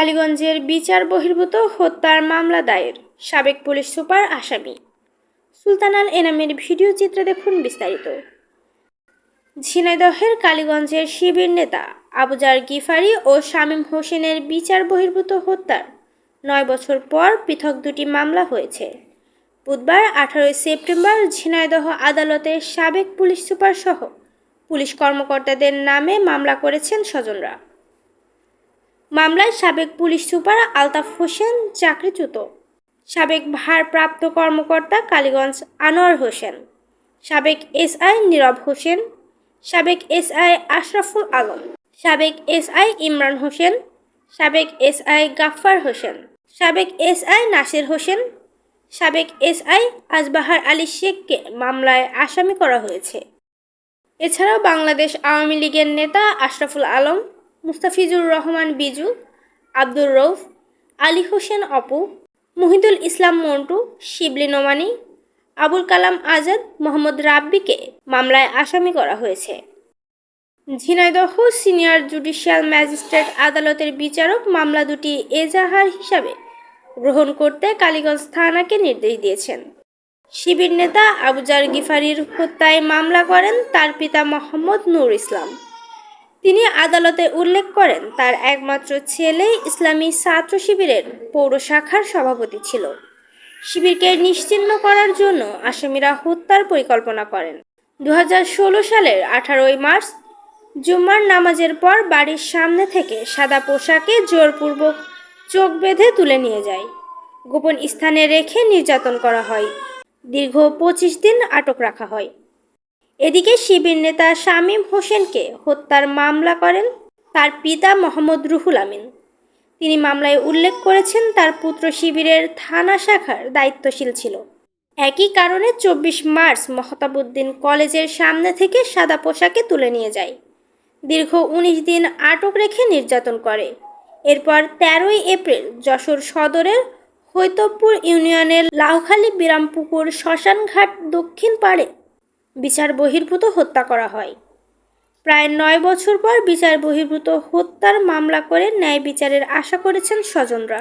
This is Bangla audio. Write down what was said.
কালীগঞ্জের বিচার বহির্ভূত হত্যার মামলা দায়ের, সাবেক পুলিশ সুপার আসামি। সুলতানাল এনামের ভিডিও চিত্রে দেখুন বিস্তারিত। ঝিনাইদহের কালীগঞ্জের শিবির নেতা আবুজার গিফারি ও শামীম হোসেনের বিচার বহির্ভূত হত্যার নয় বছর পর পৃথক দুটি মামলা হয়েছে। বুধবার আঠারোই সেপ্টেম্বর ঝিনাইদহ আদালতে সাবেক পুলিশ সুপার সহ পুলিশ কর্মকর্তাদের নামে মামলা করেছেন স্বজনরা। মামলায় সাবেক পুলিশ সুপার আলতাফ হোসেন চাকরিচ্যুত। সাবেক ভারপ্রাপ্ত কর্মকর্তা কালীগঞ্জ আনোয়ার হোসেন। সাবেক এসআই নীরব হোসেন। সাবেক এসআই আশরাফুল আলম। সাবেক এসআই ইমরান হোসেন। সাবেক এসআই গাফফার হোসেন। সাবেক এসআই নাসির হোসেন। সাবেক এসআই আজবাহার আলী শেখকে মামলায় আসামি করা হয়েছে। এছাড়াও বাংলাদেশ আওয়ামী লীগের নেতা আশরাফুল আলম মুস্তাফিজুর রহমান বিজু, আব্দুর রৌফ আলী হোসেন অপু, মুহিদুল ইসলাম মন্টু, শিবলি নোমানি, আবুল কালাম আজাদ, মোহাম্মদ রাব্বিকে মামলায় আসামি করা হয়েছে। ঝিনাইদহ সিনিয়র জুডিশিয়াল ম্যাজিস্ট্রেট আদালতের বিচারক মামলা দুটি এজাহার হিসাবে গ্রহণ করতে কালীগঞ্জ থানাকে নির্দেশ দিয়েছেন। শিবির নেতা আবুজার গিফারির হত্যায় মামলা করেন তার পিতা মোহাম্মদ নূর ইসলাম। তিনি আদালতে উল্লেখ করেন, তার একমাত্র ছেলে ইসলামী ছাত্র শিবিরের পৌর শাখার সভাপতি ছিল। শিবিরকে নিশ্চিহ্ন করার জন্য আসামিরা হত্যার পরিকল্পনা করেন। দু হাজার ষোলো সালের আঠারোই মার্চ, জুম্মার নামাজের পর বাড়ির সামনে থেকে সাদা পোশাকে জোরপূর্বক চোখ বেঁধে তুলে নিয়ে যায়। গোপন স্থানে রেখে নির্যাতন করা হয়। দীর্ঘ পঁচিশ দিন আটক রাখা হয়। এদিকে শিবির নেতা শামীম হোসেনকে হত্যার মামলা করেন তার পিতা মোহাম্মদ রুহুল আমিন। তিনি মামলায় উল্লেখ করেছেন তার পুত্র শিবিরের থানা শাখার দায়িত্বশীল ছিল। একই কারণে চব্বিশ মার্চ মহতাবুদ্দিন কলেজের সামনে থেকে সাদা পোশাকে তুলে নিয়ে যায়। দীর্ঘ উনিশ দিন আটক রেখে নির্যাতন করে। এরপর তেরোই এপ্রিল যশোর সদরের হৈতবপুর ইউনিয়নের লাউখালী বিরামপুকুর শ্মশানঘাট দক্ষিণ পাড়ে বিচার বহির্ভূত হত্যা করা হয়। প্রায় নয় বছর পর বিচার বহির্ভূত হত্যার মামলা করে ন্যায় বিচারের আশা করেছেন স্বজনরা।